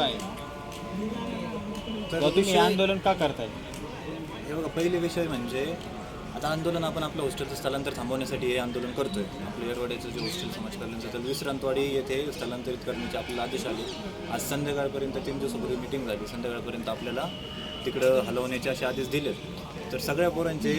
काय तर तुम्ही विषय- आंदोलन का करताय? हे बघा पहिले विषय म्हणजे आता आंदोलन आपण आपलं हॉस्टेलचं स्थलांतर थांबवण्यासाठी हे आंदोलन करतोय. आपलं येरवाड्याचं जे हॉस्टेल समाज कल्याणचं तर विश्रांतवाडी येथे स्थलांतरित करण्याचे आपल्याला आदेश आले. आज संध्याकाळपर्यंत तीन दिवसापूर्वी मिटिंग झाली. संध्याकाळपर्यंत आपल्याला तिकडं हलवण्याचे असे आदेश दिले तर सगळ्या पोरांचे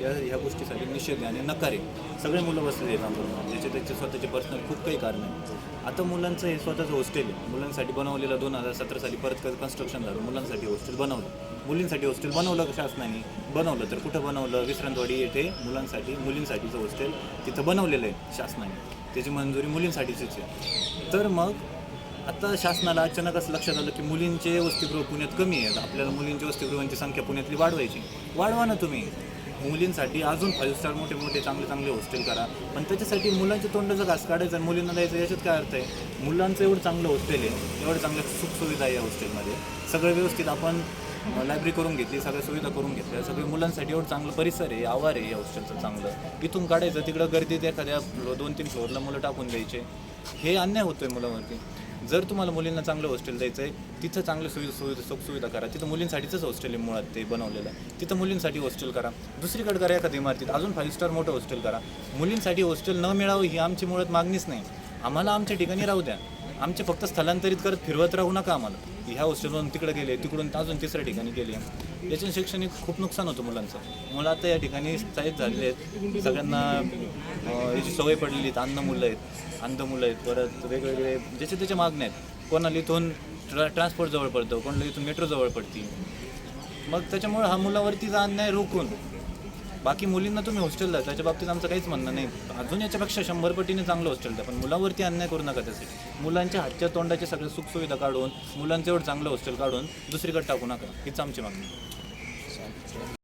या ह्या गोष्टीसाठी निषेध आणि नकारे. सगळे मुलं बसलेले आहेत ज्याचे त्याचे स्वतःचे पर्सनल खूप काही कारण आहे. आता मुलांचं हे स्वतःचं हॉस्टेल आहे. मुलांसाठी बनवलेलं दोन हजार सतरा साली परत कन्स्ट्रक्शन झालं. मुलांसाठी हॉस्टेल बनवलं. मुलींसाठी हॉस्टेल बनवलं शासनाने? बनवलं. तर कुठं बनवलं? विश्रांतवाडी येथे मुलांसाठी मुलींसाठीचं हॉस्टेल तिथं बनवलेलं आहे शासनाने. त्याची मंजुरी मुलींसाठीचीच आहे. तर मग आता शासनाला अचानक असं लक्षात आलं की मुलींचे वसतिगृह पुण्यात कमी आहेत. आपल्याला मुलींच्या वसतिगृहांची संख्या पुण्यातली वाढवायची. वाढवा ना तुम्ही. मुलींसाठी अजून फाईव्ह स्टार मोठे मोठे चांगले चांगले हॉस्टेल करा. पण त्याच्यासाठी मुलांच्या तोंडाचं घास काढायचं आणि मुलींना द्यायचं याच्यात काय अर्थ आहे? मुलांचं एवढं चांगलं हॉस्टेल आहे. एवढं चांगल्या सुखसुविधा आहे या हॉस्टेलमध्ये सगळं व्यवस्थित आपण लायब्ररी करून घेतली सगळ्या सुविधा करून घेतल्या. सगळे मुलांसाठी एवढं चांगलं परिसर आहे आवार आहे या हॉस्टेलचं चांगलं. इथून काढायचं तिकडं गर्दीत एखाद्या दोन तीन फ्लोअरला मुलं टाकून द्यायचे. हे अन्याय होतोय मुलांवरती. जर तुम्हाला मुलींना चांगलं हॉस्टेल द्यायचं आहे तिथं चांगलं सुविधा सुविधा सुखसुविधा करा. तिथं मुलींसाठीच हॉस्टेल आहे मुळात ते बनवलेलं आहे. तिथं मुलींसाठी हॉस्टेल करा. दुसरीकडे करा एखाद्या इमारतीत. अजून फाईव्ह स्टार मोठं हॉस्टेल करा. मुलींसाठी हॉस्टेल न मिळावं ही आमची मुळात मागणीच नाही. आम्हाला आमच्या ठिकाणी राहू द्या. आमचे फक्त स्थलांतरित करत फिरवत राहू नका आम्हाला. ह्या हॉस्टेलवरून तिकडे गेले तिकडून अजून तिसऱ्या ठिकाणी गेले. याच्याने शैक्षणिक खूप नुकसान होतं मुलांचं. मुलं आता या ठिकाणी स्थायिक झालेले आहेत. सगळ्यांना याची सवय पडलेली आहेत. अन्न मुलं आहेत अंध मुलं आहेत. परत वेगवेगळे ज्याचे त्याच्या मागण्या आहेत. कोणाला इथून ट्रा ट्रान्सपोर्ट जवळ पडतं कोणाला इथून मेट्रो जवळ पडती. मग त्याच्यामुळे हा मुलावरतीचा अन्याय रोखून बाकी मुलींना तुम्ही हॉस्टेल द्या त्याच्या बाबतीत आमचं काहीच म्हणणं नाही. अजून याच्यापेक्षा शंभर पटीने चांगलं हॉस्टेल द्या पण मुलावरती अन्याय करू नका त्यासाठी. मुलांच्या हातच्या तोंडाचे सगळे सुखसुविधा काढून मुलांचं एवढं चांगलं हॉस्टेल काढून दुसरीकडे टाकू नका. हीच आमची मागणी